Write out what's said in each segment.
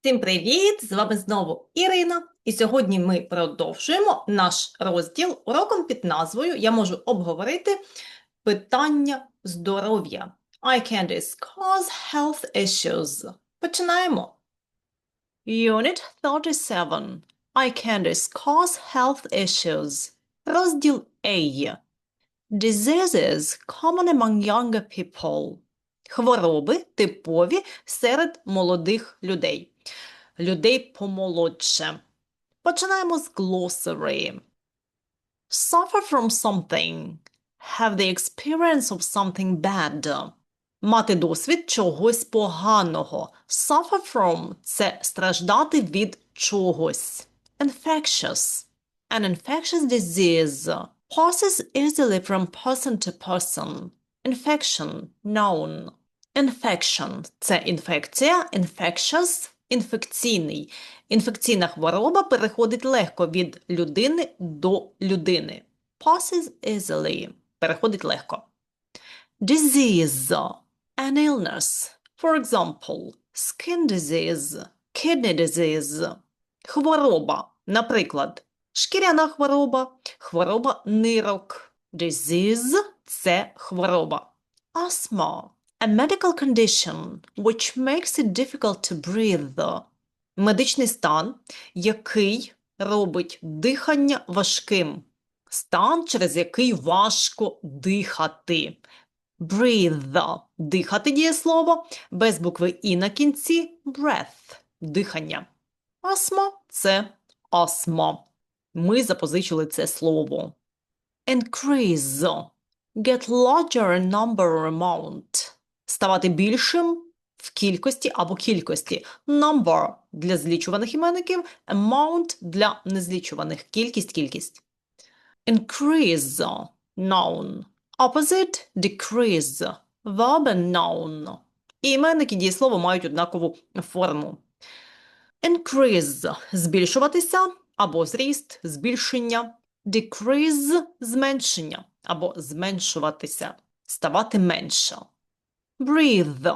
Всім привіт! З вами знову Ірина. І сьогодні ми продовжуємо наш розділ уроком під назвою Я можу обговорити питання здоров'я. Eye candies cause health issues. Починаємо. Unit 37. Eye candies cause health issues. Розділ A. Diseases common among younger people. Хвороби типові серед молодих людей. Людей помолодше. Починаємо з glossary. Suffer from something. Have the experience of something bad. Мати досвід чогось поганого. Suffer from – це страждати від чогось. Infectious. An infectious disease passes easily from person to person. Infection – noun. Infection – це інфекція, infectious – інфекційний. Інфекційна хвороба переходить легко від людини до людини. Passes easily – переходить легко. Disease – an illness. For example, skin disease, kidney disease. Хвороба, наприклад, шкіряна хвороба, хвороба нирок. Disease – це хвороба. Asthma – a medical condition which makes it difficult to breathe. Медичний стан, який робить дихання важким. Стан, через який важко дихати. Breathe – дихати дієслово, без букви «і» на кінці – breath – дихання. Астма – це астма. Ми запозичили це слово. Increase – get larger in number or amount. Ставати більшим в кількості або кількості. Number – для злічуваних іменників, amount – для незлічуваних. Кількість – кількість. Increase – noun. Opposite – decrease. Verb noun. І іменники дієслова мають однакову форму. Increase – збільшуватися або зріст, збільшення. Decrease – зменшення або зменшуватися, ставати менше. Breathe.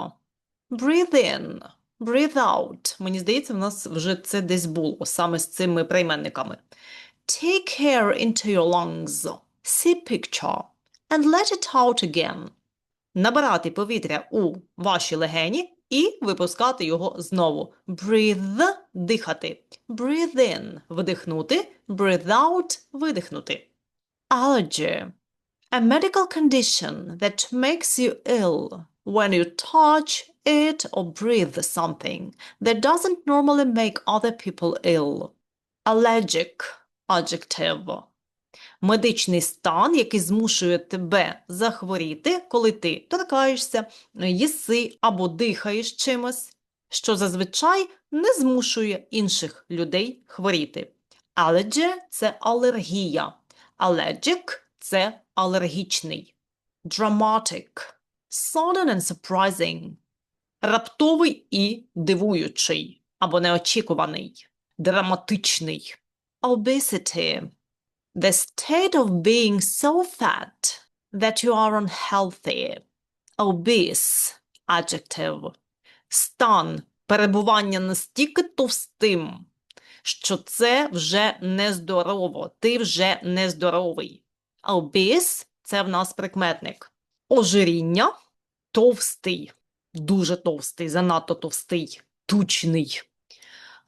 Breathe in. Breathe out. Мені здається, в нас вже це десь було, саме з цими прийменниками. Take air into your lungs. See picture. And let it out again. Набирати повітря у ваші легені і випускати його знову. Breathe – дихати. Breathe in – вдихнути. Breathe out – видихнути. Allergy – a medical condition that makes you ill when you touch, eat or breathe something that doesn't normally make other people ill. Allergic – adjective. Медичний стан, який змушує тебе захворіти, коли ти торкаєшся, їси або дихаєш чимось, що зазвичай не змушує інших людей хворіти. Allergy – це алергія. Allergic – це алергічний. Dramatic – sudden and surprising. Раптовий і дивуючий, або неочікуваний. Драматичний. Obesity – the state of being so fat that you are unhealthy. Obese – adjective. Стан перебування настільки товстим, що це вже нездорово, ти вже нездоровий. Obese – це в нас прикметник. Ожиріння – товстий, дуже товстий, занадто товстий, тучний.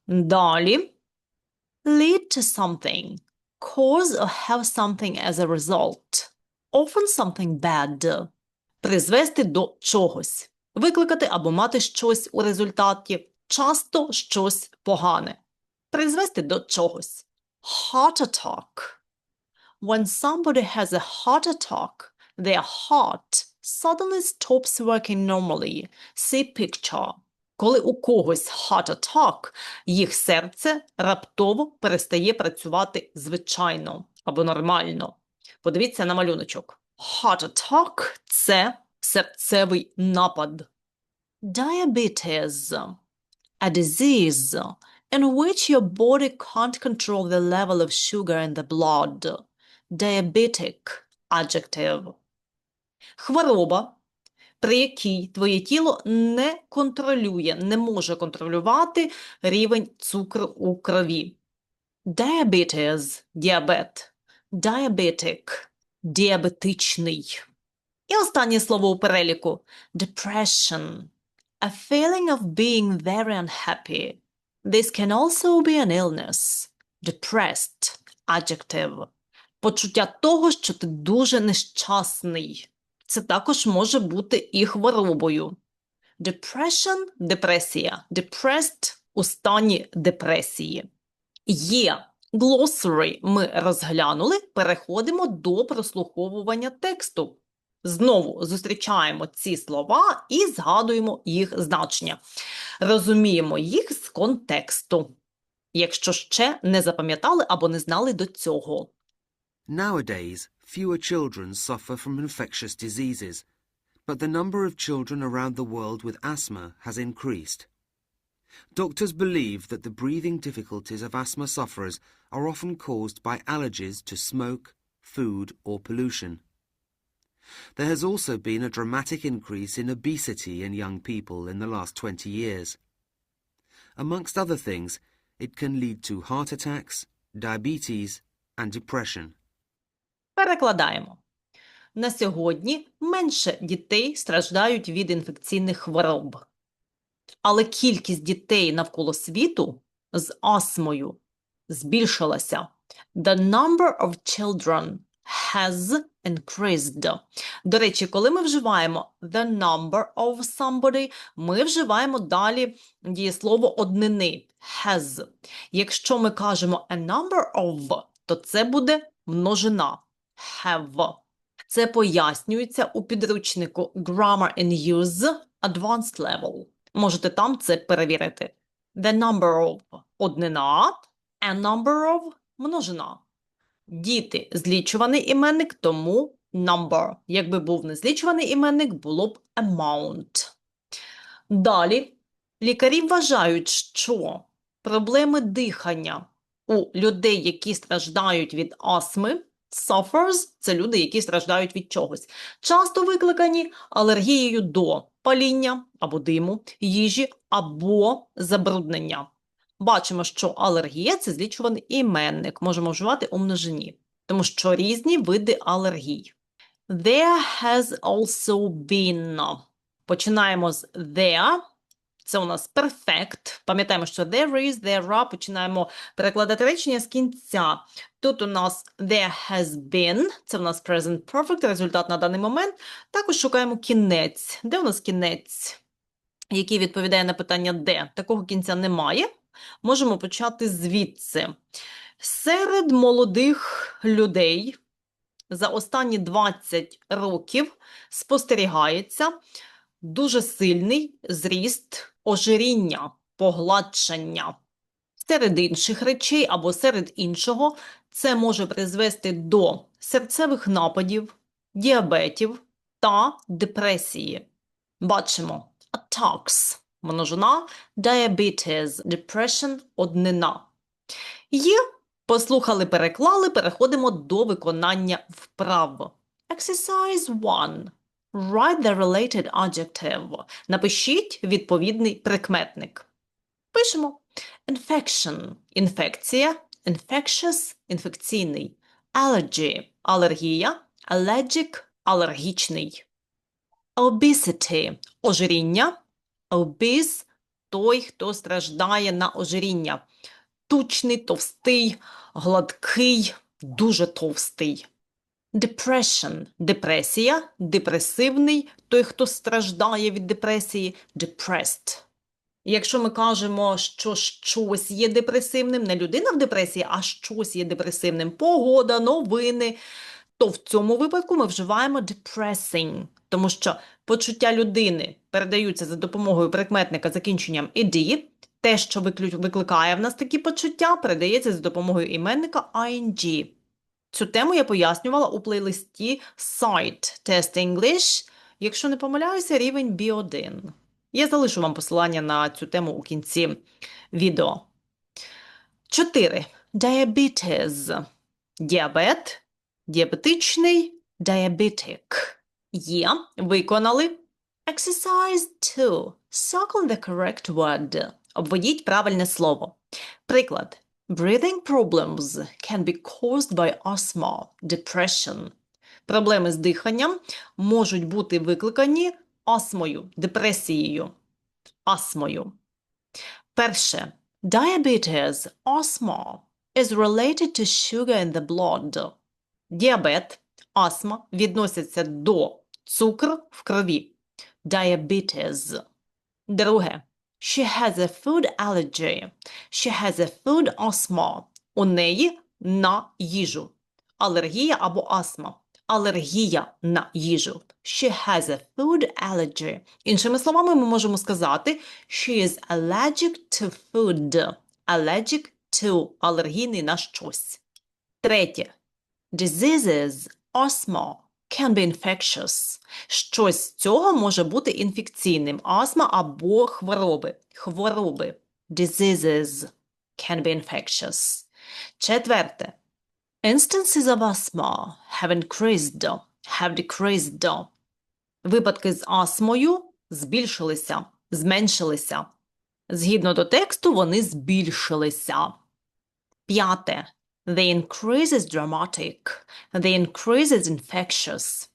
Далі – lead to something – cause or have something as a result. Often something bad. Призвести до чогось. Викликати або мати щось у результаті. Часто щось погане. Призвести до чогось. Heart attack. When somebody has a heart attack, their heart suddenly stops working normally. See picture. Коли у когось heart attack, їх серце раптово перестає працювати звичайно або нормально. Подивіться на малюночок. Heart attack – це серцевий напад. Diabetes – a disease in which your body can't control the level of sugar in the blood. Diabetic – adjective. Хвороба, при якій твоє тіло не контролює, не може контролювати рівень цукру у крові. Diabetes – діабет, diabetic – діабетичний. І останнє слово у переліку – depression – a feeling of being very unhappy. This can also be an illness. Depressed – adjective. Почуття того, що ти дуже нещасний. Це також може бути і хворобою. Depression – депресія. Depressed – у стані депресії. Є glossary ми розглянули, переходимо до прослуховування тексту. Знову зустрічаємо ці слова і згадуємо їх значення. Розуміємо їх з контексту, якщо ще не запам'ятали або не знали до цього. Nowadays, fewer children suffer from infectious diseases, but the number of children around the world with asthma has increased. Doctors believe that the breathing difficulties of asthma sufferers are often caused by allergies to smoke, food, or pollution. There has also been a dramatic increase in obesity in young people in the last 20 years. Amongst other things, it can lead to heart attacks, diabetes, and depression. Перекладаємо. На сьогодні менше дітей страждають від інфекційних хвороб. Але кількість дітей навколо світу з астмою збільшилася. The number of children has increased. До речі, коли ми вживаємо the number of somebody, ми вживаємо далі дієслово однини has. Якщо ми кажемо a number of, то це буде множина have. Це пояснюється у підручнику Grammar in Use Advanced Level. Можете там це перевірити. The number of – однина, a number of – множина. Діти – злічуваний іменник, тому number. Якби був незлічуваний іменник, було б amount. Далі. Лікарі вважають, що проблеми дихання у людей, які страждають від астми, suffers – це люди, які страждають від чогось, часто викликані алергією до паління або диму, їжі або забруднення. Бачимо, що алергія – це злічуваний іменник, можемо вживати у множині, тому що різні види алергій. There has also been. Починаємо з there. Це у нас перфект. Пам'ятаємо, що there is, there are. Починаємо перекладати речення з кінця. Тут у нас there has been. Це у нас present perfect, результат на даний момент. Також шукаємо кінець. Де у нас кінець, який відповідає на питання де? Такого кінця немає. Можемо почати звідси. Серед молодих людей за останні 20 років спостерігається дуже сильний зріст ожиріння, погладшання. Серед інших речей або серед іншого це може призвести до серцевих нападів, діабетів та депресії. Бачимо attacks – множина, diabetes – depression – однина. Є, послухали, переклали, переходимо до виконання вправ. Exercise 1. Write the related adjective. Напишіть відповідний прикметник. Пишемо. Infection – інфекція, infectious – інфекційний, allergy – алергія, allergic – алергічний. Obesity – ожиріння, obese – той, хто страждає на ожиріння. Тучний, товстий, гладкий, дуже товстий. Depression – депресія, депресивний, той, хто страждає від депресії, depressed. Якщо ми кажемо, що щось є депресивним, не людина в депресії, а щось є депресивним, погода, новини, то в цьому випадку ми вживаємо depressing, тому що почуття людини передаються за допомогою прикметника закінченням «ed», те, що викликає в нас такі почуття, передається за допомогою іменника ing. Цю тему я пояснювала у плейлисті Site Test English, якщо не помиляюся, рівень B1. Я залишу вам посилання на цю тему у кінці відео. 4. Diabetes. Діабет, діабетичний, diabetic. Є, виконали. Exercise 2. Circle the correct word. Обведіть правильне слово. Приклад. Breathing problems can be caused by asthma, depression. Проблеми з диханням можуть бути викликані астмою, депресією, астмою. Перше. Diabetes, asthma, is related to sugar in the blood. Діабет, астма відносяться до цукру в крові. Diabetes. Друге. She has a food allergy. She has a food asthma. У неї на їжу. Алергія або астма. Алергія на їжу. She has a food allergy. Іншими словами, ми можемо сказати She is allergic to food. Allergic to – алергійний на щось. Третє. Diseases, asthma, can be infectious. Щось з цього може бути інфекційним. Астма або хвороби. Хвороби. Diseases can be infectious. Четверте. Instances of asthma have increased, have decreased. Випадки з астмою збільшилися, зменшилися. Згідно до тексту, вони збільшилися. П'яте. The increase is dramatic. The increase is infectious.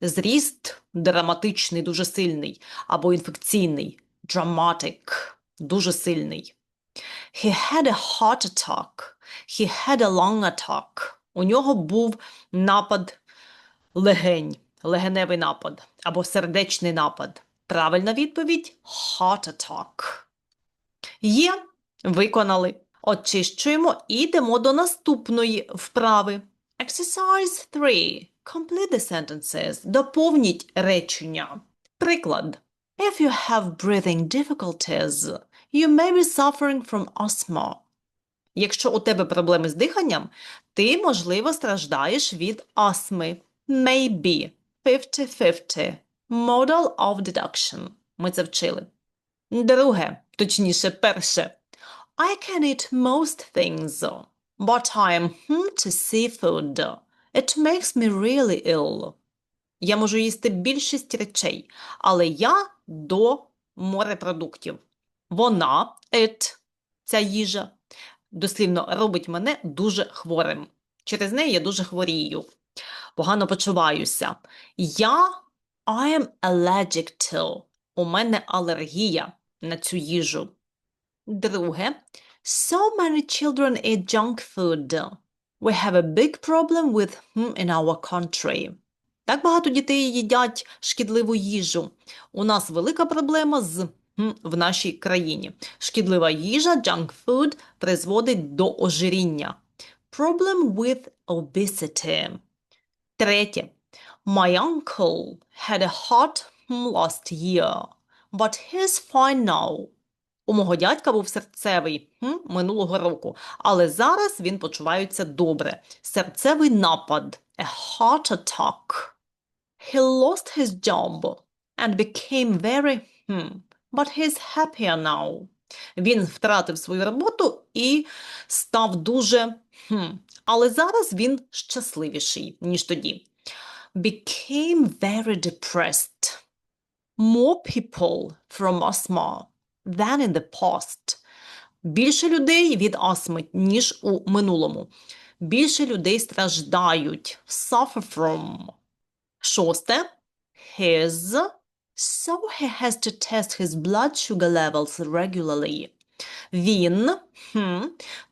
Зріст драматичний, дуже сильний, або інфекційний. Dramatic. Дуже сильний. He had a heart attack. He had a lung attack. У нього був напад легень, легеневий напад або сердечний напад. Правильна відповідь heart attack. Є, виконали. Очищуємо і йдемо до наступної вправи. Exercise 3. Complete the sentences. Доповніть речення. Приклад. If you have breathing difficulties, you may be suffering from asthma. Якщо у тебе проблеми з диханням, ти, можливо, страждаєш від астми. Maybe. 50-50. Model of deduction. Ми це вчили. Друге, точніше, перше. I can eat most things, but I am hmm to seafood. It makes me really ill. Я можу їсти більшість речей, але я до морепродуктів. Вона, it, ця їжа, дослівно робить мене дуже хворим. Через неї я дуже хворію. Погано почуваюся. Я I am allergic to. У мене алергія на цю їжу. Друге. So many children eat junk food. We have a big problem with hmm in our country. Так багато дітей їдять шкідливу їжу. У нас велика проблема з hmm в нашій країні. Шкідлива їжа, junk food, призводить до ожиріння. Problem with obesity. Третє. My uncle had a heart hmm last year, but he's fine now. У мого дядька був серцевий хм, минулого року, але зараз він почувається добре. Серцевий напад. A heart attack. He lost his job and became very hmm, but he's happier now. Він втратив свою роботу і став дуже хм, але зараз він щасливіший, ніж тоді. Became very depressed. More people from asthma than in the past. Більше людей від астми, ніж у минулому. Більше людей страждають. Suffer from. Шосте. His. So he has to test his blood sugar levels regularly. Він. Хм,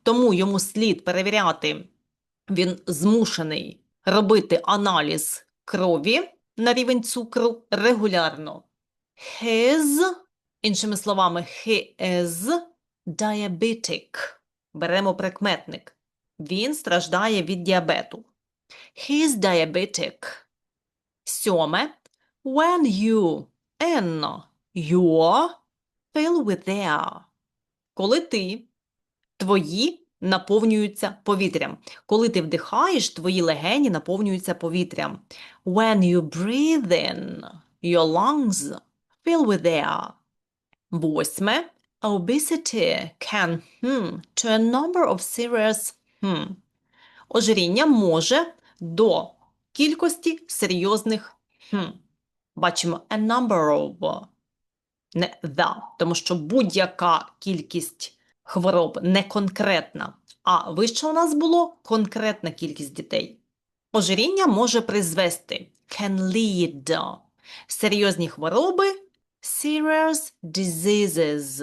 тому йому слід перевіряти. Він змушений робити аналіз крові на рівень цукру регулярно. His Іншими словами, he is diabetic. Беремо прикметник. Він страждає від діабету. He is diabetic. Сьоме. When you, n, your, fill with their. Коли ти, твої наповнюються повітрям. Коли ти вдихаєш, твої легені наповнюються повітрям. When you breathe in, your lungs fill with air. Восьме. Obesity can hmm, to a number of serious hmm. Ожиріння може до кількості серйозних hmm. Бачимо a number of, не the, тому що будь-яка кількість хвороб не конкретна, а вище у нас було конкретна кількість дітей. Ожиріння може призвести can lead. Серйозні хвороби serious diseases.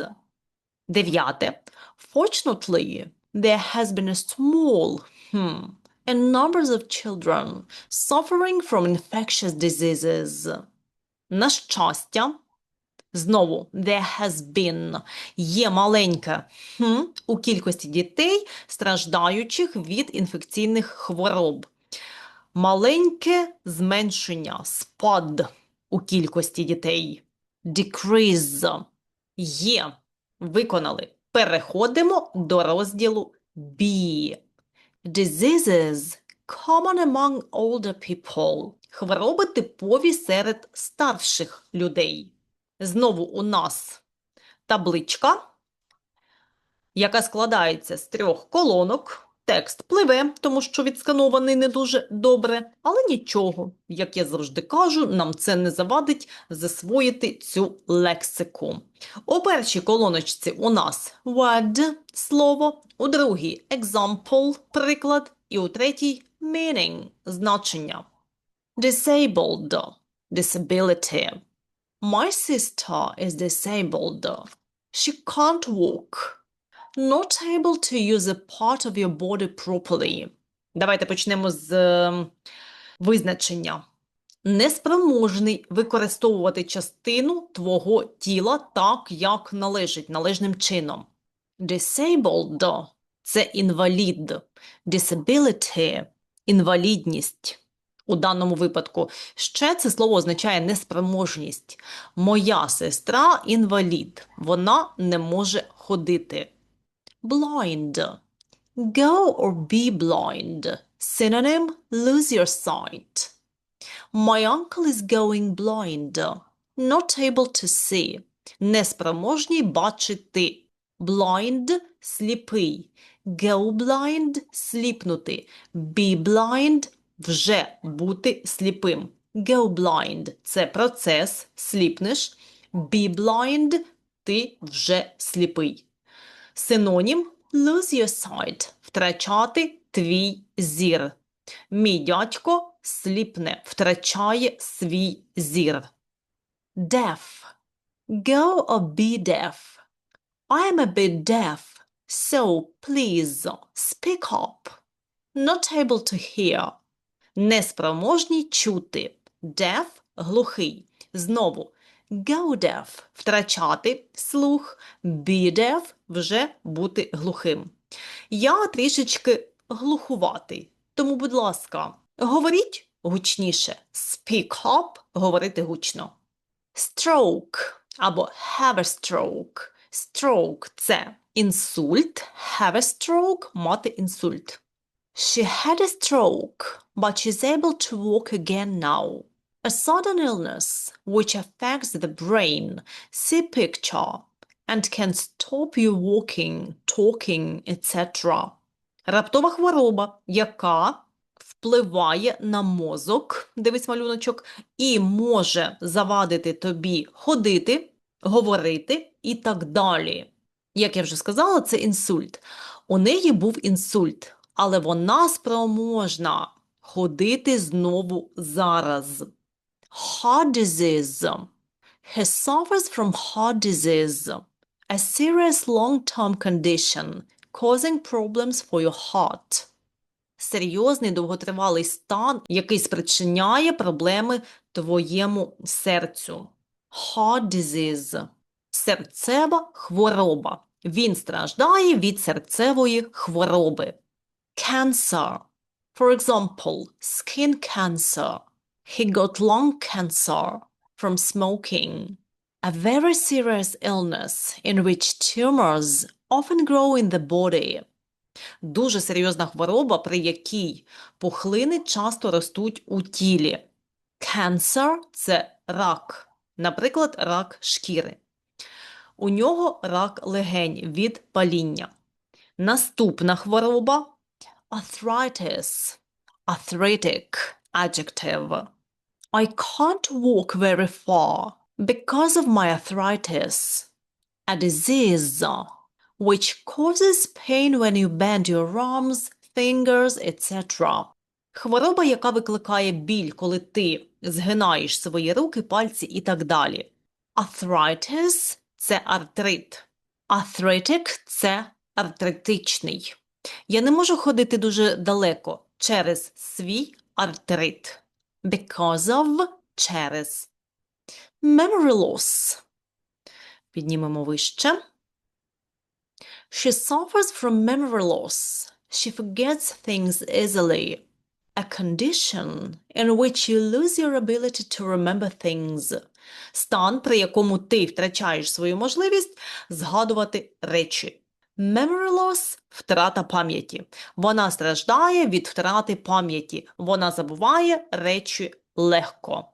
Дев'яте. Fortunately, there has been a small hmm, and numbers of children suffering from infectious diseases. На щастя, знову there has been є маленьке хм, у кількості дітей, страждаючих від інфекційних хвороб. Маленьке зменшення, спад у кількості дітей. Decrease. Є. Виконали. Переходимо до розділу B. Diseases common among older people. Хвороби типові серед старших людей. Знову у нас табличка, яка складається з трьох колонок. Текст пливе, тому що відсканований не дуже добре, але нічого, як я завжди кажу, нам це не завадить засвоїти цю лексику. У першій колоночці у нас word – слово, у другій example – приклад, і у третій meaning – значення. Disabled – disability. My sister is disabled. She can't walk. Not able to use a part of your body properly. Давайте почнемо з е, визначення. Неспроможний використовувати частину твого тіла так, як належить, належним чином. Disabled – це інвалід. Disability – інвалідність. У даному випадку ще це слово означає неспроможність. Моя сестра інвалід. Вона не може ходити. Blind. Go or be blind. Synonym lose your sight. My uncle is going blind. Not able to see. Неспроможній бачити. Blind – сліпий. Go blind – сліпнути. Be blind – вже бути сліпим. Go blind – це процес, сліпнеш. Be blind – ти вже сліпий. Синонім lose your sight – втрачати твій зір. Мій дядько сліпне, втрачає свій зір. Deaf. Go or be deaf. I am a bit deaf, so please speak up. Not able to hear. Неспроможні чути. Deaf – глухий. Знову go deaf – втрачати слух, be deaf – вже бути глухим. Я трішечки глухуватий, тому, будь ласка, говоріть гучніше. Speak up – говорити гучно. Stroke або have a stroke. Stroke – це інсульт, have a stroke – мати інсульт. She had a stroke, but she's able to walk again now. A sudden illness which affects the brain, see picture, and can stop you walking, talking, etc. Раптова хвороба, яка впливає на мозок, дивись малюночок, і може завадити тобі ходити, говорити і так далі. Як я вже сказала, це інсульт. У неї був інсульт, але вона спроможна ходити знову зараз. Heart disease. He suffers from heart disease, a serious long-term condition causing problems for your heart. Серйозний довготривалий стан, який спричиняє проблеми твоєму серцю. Heart disease. Серцева хвороба. Він страждає від серцевої хвороби. Cancer. For example, skin cancer. He got lung cancer from smoking. A very serious illness in which tumors often grow in the body. Дуже серйозна хвороба, при якій пухлини часто ростуть у тілі. Cancer – це рак, наприклад, рак шкіри. У нього рак легень від паління. Наступна хвороба – arthritis, arthritic, adjective. I can't walk very far because of my arthritis, a disease which causes pain when you bend your arms, fingers, etc. Хвороба, яка викликає біль, коли ти згинаєш свої руки, пальці і так далі. Arthritis – це артрит. Arthritic – це артритичний. Я не можу ходити дуже далеко через свій артрит. Because of – через. Memory loss. Піднімемо вище. She suffers from memory loss. She forgets things easily. A condition in which you lose your ability to remember things. Стан, при якому ти втрачаєш свою можливість згадувати речі. Memory loss – втрата пам'яті. Вона страждає від втрати пам'яті. Вона забуває речі легко.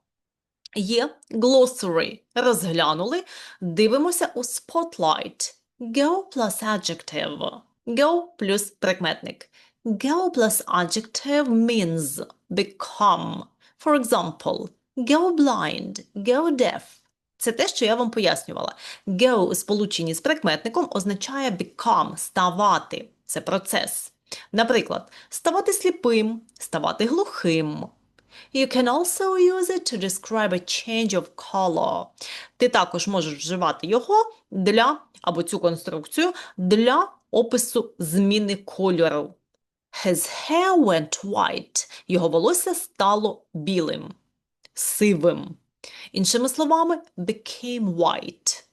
Є glossary. Розглянули. Дивимося у spotlight. Go plus adjective. Go плюс прикметник. Go plus adjective means become. For example, go blind, go deaf. Це те, що я вам пояснювала. Go у сполученні з прикметником означає become – ставати. Це процес. Наприклад, ставати сліпим, ставати глухим. You can also use it to describe a change of color. Ти також можеш вживати його для, або цю конструкцію, для опису зміни кольору. His hair went white. Його волосся стало білим, сивим. Іншими словами, became white.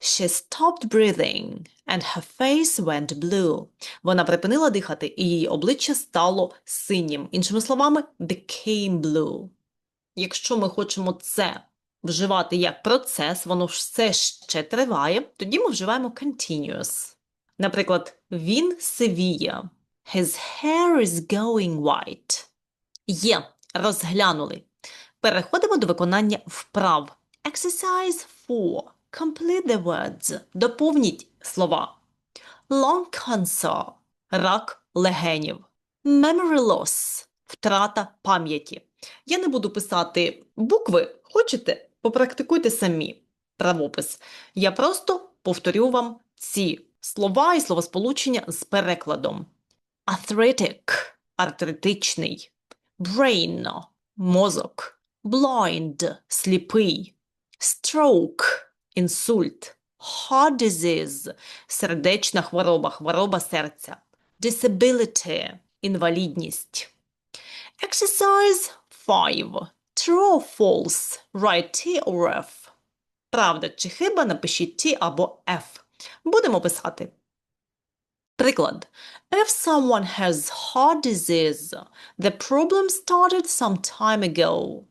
She stopped breathing, and her face went blue. Вона припинила дихати, і її обличчя стало синім. Іншими словами, became blue. Якщо ми хочемо це вживати як процес, воно все ще триває, тоді ми вживаємо continuous. Наприклад, він сивіє. His hair is going white. Є, розглянули. Переходимо до виконання вправ. Exercise 4. Complete the words. Доповніть слова. Lung cancer – рак легенів. Memory loss – втрата пам'яті. Я не буду писати букви. Хочете? Попрактикуйте самі правопис. Я просто повторю вам ці слова і словосполучення з перекладом. Arthritic – артритичний. Brain – мозок. Blind – сліпий. Stroke – інсульт. Heart disease – сердечна хвороба, хвороба серця. Disability – інвалідність. Exercise 5. True or false. Write T or F. Правда чи хиба напишіть T або F. Будемо писати. Приклад. If someone has heart disease, the problem started some time ago.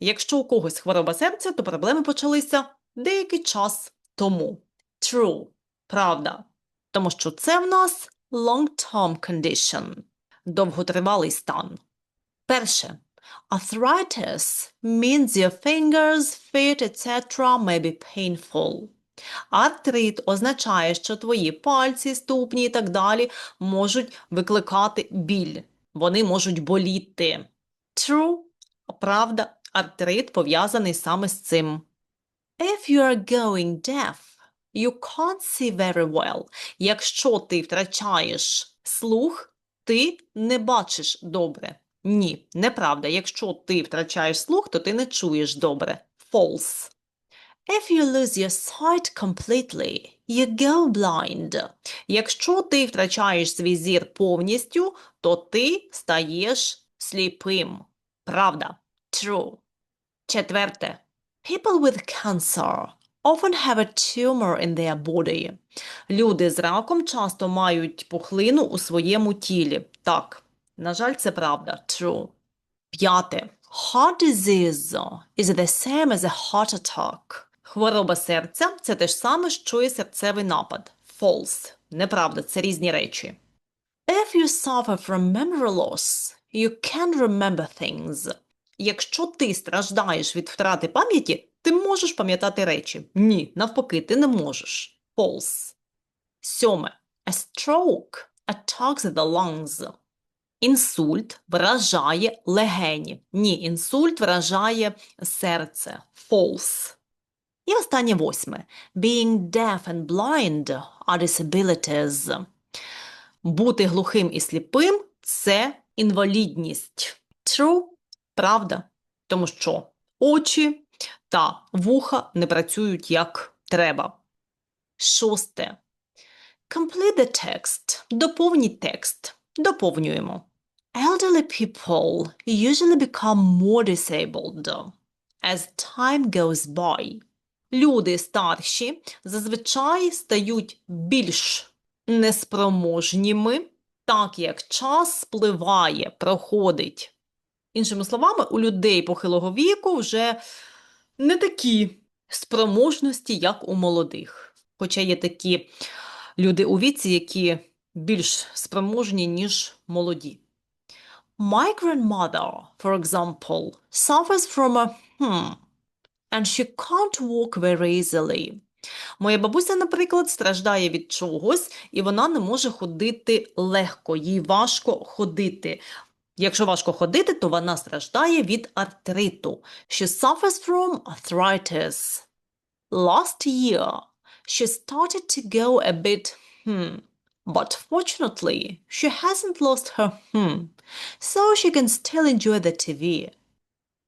Якщо у когось хвороба серця, то проблеми почалися деякий час тому. True. Правда. Тому що це в нас long-term condition. Довготривалий стан. Перше. Arthritis means your fingers, feet, etc. may be painful. Артрит означає, що твої пальці, ступні і так далі можуть викликати біль. Вони можуть боліти. True. Правда, артрит пов'язаний саме з цим. If you are going deaf, you can't see very well. Якщо ти втрачаєш слух, ти не бачиш добре. Ні, неправда. Якщо ти втрачаєш слух, то ти не чуєш добре. False. If you lose your sight completely, you go blind. Якщо ти втрачаєш свій зір повністю, то ти стаєш сліпим. Правда. True. Четверте. People with cancer often have a tumor in their body. Люди з раком часто мають пухлину у своєму тілі. Так, на жаль, це правда. True. П'яте. Heart disease is the same as a heart attack. Хвороба серця – це те ж саме, що і серцевий напад. False. Неправда, це різні речі. If you suffer from memory loss, you can't remember things. Якщо ти страждаєш від втрати пам'яті, ти можеш пам'ятати речі. Ні, навпаки, ти не можеш. False. Сьоме. A stroke attacks the lungs. Інсульт вражає легені. Ні, інсульт вражає серце. False. І останнє восьме. Being deaf and blind are disabilities. Бути глухим і сліпим – це інвалідність. True – правда. Тому що очі та вуха не працюють як треба. Шосте. Complete the text. Доповніть текст. Доповнюємо. Elderly people usually become more disabled as time goes by. Люди старші зазвичай стають більш неспроможніми, так як час спливає, проходить. Іншими словами, у людей похилого віку вже не такі спроможності, як у молодих. Хоча є такі люди у віці, які більш спроможні, ніж молоді. My grandmother, for example, suffers from a hmm, and she can't walk very easily. Моя бабуся, наприклад, страждає від чогось, і вона не може ходити легко, їй важко ходити. Якщо важко ходити, то вона страждає від артриту. She suffers from arthritis. Last year, she started to go a bit hmm, but fortunately, she hasn't lost her hmm, so she can still enjoy the TV.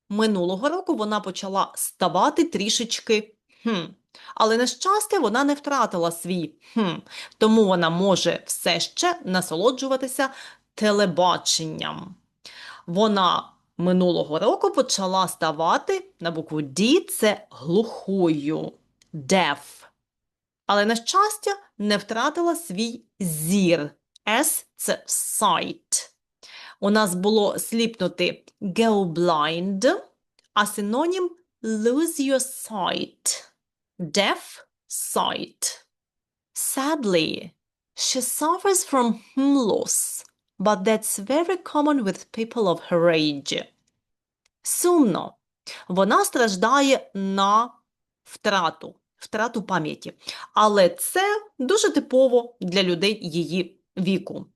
Минулого року вона почала ставати трішечки хм, але на щастя вона не втратила свій хм, тому вона може все ще насолоджуватися телебаченням. Вона минулого року почала ставати на букву D – це глухою, deaf. Але на щастя не втратила свій зір. S – це sight. У нас було сліпнути go blind, а синонім lose your sight. Deaf sight. Sadly, she suffers from hearing loss, but that's very common with people of her age. Сумно. Вона страждає на втрату, втрату пам'яті. Але це дуже типово для людей її віку.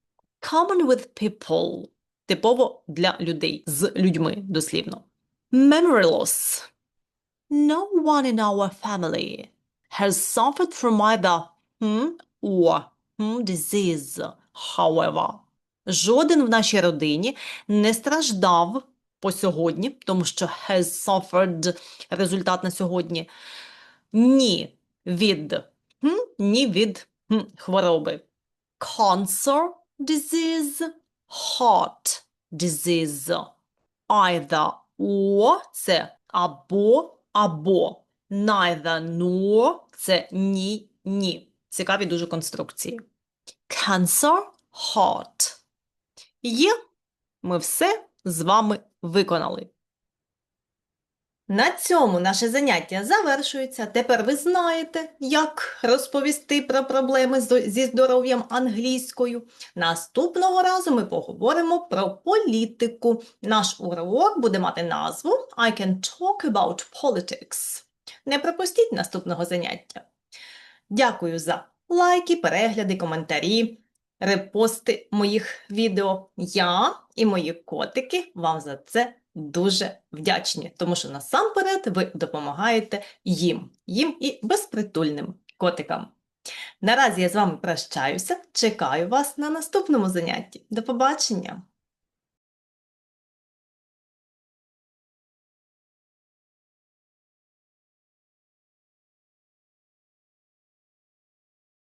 Common with people. Типово для людей, з людьми, дослівно. Memory loss. No one in our family has suffered from either hmm or hmm disease. However, жоден в нашій родині не страждав по сьогодні, тому що has suffered результат на сьогодні, ні від хм, ні від хм, хвороби. Cancer disease, heart disease. Either or – це або або. Neither nor – це ні ні. Цікаві дуже конструкції. Cancer, heart. Є. Ми все з вами виконали. На цьому наше заняття завершується. Тепер ви знаєте, як розповісти про проблеми зі здоров'ям англійською. Наступного разу ми поговоримо про політику. Наш урок буде мати назву I can talk about politics. Не пропустіть наступного заняття. Дякую за лайки, перегляди, коментарі, репости моїх відео. Я і мої котики вам за це дуже вдячні, тому що насамперед ви допомагаєте їм, їм і безпритульним котикам. Наразі я з вами прощаюся, чекаю вас на наступному занятті. До побачення!